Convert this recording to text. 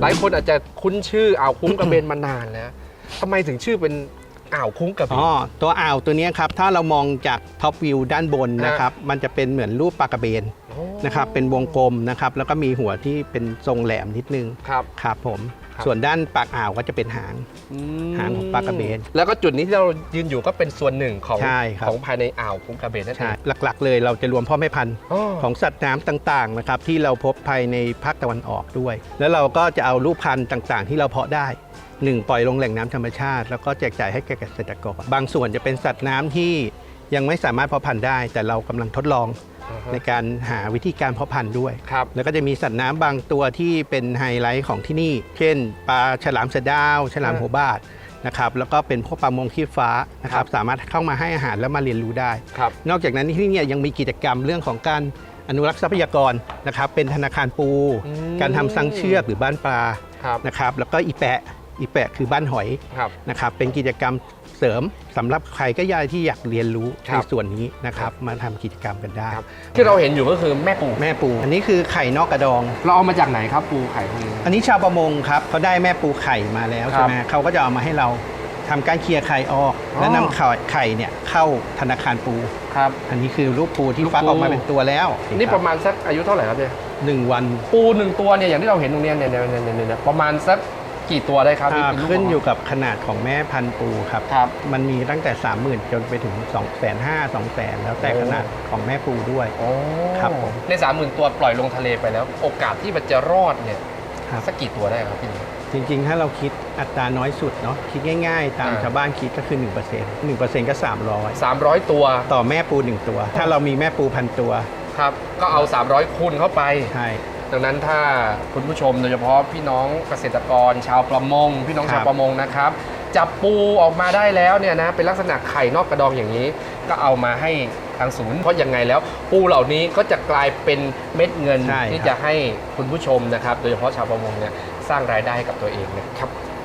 หลายคนอาจจะคุ้นชื่ออ่าวคุ้งกระเบนมานานแล้วทำไมถึงชื่อเป็นอ่าวคุ้งกระเบน อ๋อตัวอ่าวตัวเนี้ยครับถ้าเรามองจากท็อปวิวด้านบนฮะนะครับ มันจะเป็นเหมือนรูปปลากระเบนโอ้ นะครับเป็นวงกลมนะครับแล้วก็มีหัวที่เป็นทรงแหลมนิดนึงครับ ครับผม ครับ ส่วนด้านปากอ่าวก็จะเป็นหางหางของปลากระเบนแล้วก็จุดนี้ที่เรายืนอยู่ก็เป็นส่วนหนึ่งของใช่ครับ ของภายในอ่าวคุ้งกระเบนนั่นเอใช่งหลักๆ เลยเราจะรวมพ่อแม่พันธุ์อ๋อ ของสัตว์น้ำต่างๆนะครับที่เราพบภายในภาคตะวันออกด้วย แล้วเราก็จะเอารูปพันธุ์ต่างๆ ที่เราเพาะได้หนึ่งปล่อยลงแหล่งน้ำธรรมชาติ แล้วก็แจกจ่ายให้แก่เกษตรกรบางส่วนจะเป็นสัตว์น้ำที่ยังไม่สามารถเพาะพันธุ์ได้ แต่เรากำลังทดลองอ่าฮะ ในการหาวิธีการเพาะพันธุ์ด้วย ครับแล้วก็จะมีสัตว์น้ำบางตัวที่เป็นไฮไลท์ของที่นี่ เช่น ปลาฉลามสะดาว ฉลามหัวบาดนะครับ แล้วก็เป็นพวกปลามงขี้ฟ้านะครับ สามารถเข้ามาให้อาหารแล้วมาเรียนรู้ได้ ครับ นอกจากนั้นที่นี่ยังมีกิจกรรมเรื่องของการอนุรักษ์ทรัพยากรนะครับ เป็นธนาคารปู อืม การทำซังเชือกหรือบ้านปลาครับนะครับ แล้วก็อีแปะอีแปะคือบ้านหอยครับ นะครับ เป็นกิจกรรม เสริมสำหรับใครก็ยายที่อยากเรียนรู้ครัในบส่วนนี้นะครับมาทำกิจกรรมกันได้ครับที่เราเห็นอยู่ก็คือแม่ปูแม่ปู อันนี้คือไข่นอกกระดอง เราเอามาจากไหนครับปูไข่พวกนี้อันนี้ชาวประมงครับเขาได้แม่ปูไข่มาแล้วครับใช่ไหมเขาก็จะเอามาให้เราทำการเคลียร์ไข่ออกอ๋อแล้วนำไข่ไข่เนี่ยเข้าธนาคารปูครับ อันนี้คือลูกปูที่ลูกฟักปูออกมาเป็นตัวแล้ว นี่ประมาณสักอายุเท่าไหร่ครับเนี่ยหนึ่งวันปูหนึ่งตัวเนี่ยอย่างที่เราเห็นตรงเนี้ยเนี่ยเนี่ยเนี่ยเนี่ยเนี่ยประมาณสัก กี่ตัวได้ครับที่อ่าเป็นลูกขึ้นของอยู่กับขนาดของแม่พันธุ์ปูครับ ครับ มันมีตั้งแต่ 30,000 จนไปถึง 2 5 0 0 0 2 0 0 0 0 แล้วแต่โอ้ขนาดของแม่ปูด้วย โอ้ครับผม ในสามหมื่นตัวปล่อยลงทะเลไปแล้ว โอกาสที่มันจะรอดเนี่ยครับ สักกี่ตัวได้ครับพี่หนุ่ม จริงๆ ถ้าเราคิดอัตราน้อยสุดเนาะคิดง่ายๆ ตามอ่า ชาวบ้านคิดก็คือ 1% 1%ก็ 300 สามร้อยตัวต่อแม่ปู 1 ตัว ถ้าเรามีแม่ปูพันตัว ครับ ก็เอา 300คูณเข้าไป ใช่ ดังนั้นถ้าคุณผู้ชมโดยเฉพาะพี่น้องเกษตรกร ชาวประมง พี่น้องครับ ชาวประมงนะครับ จับปูออกมาได้แล้วเนี่ยนะเป็นลักษณะไข่นอกกระดองอย่างนี้ ก็เอามาให้ทางศูนย์ เพราะยังไงแล้ว ปูเหล่านี้ก็จะกลายเป็นเม็ดเงินใช่ที่ครับ จะให้คุณผู้ชมนะครับ โดยเฉพาะชาวประมงเนี่ยสร้างรายได้ให้กับตัวเองนะครับ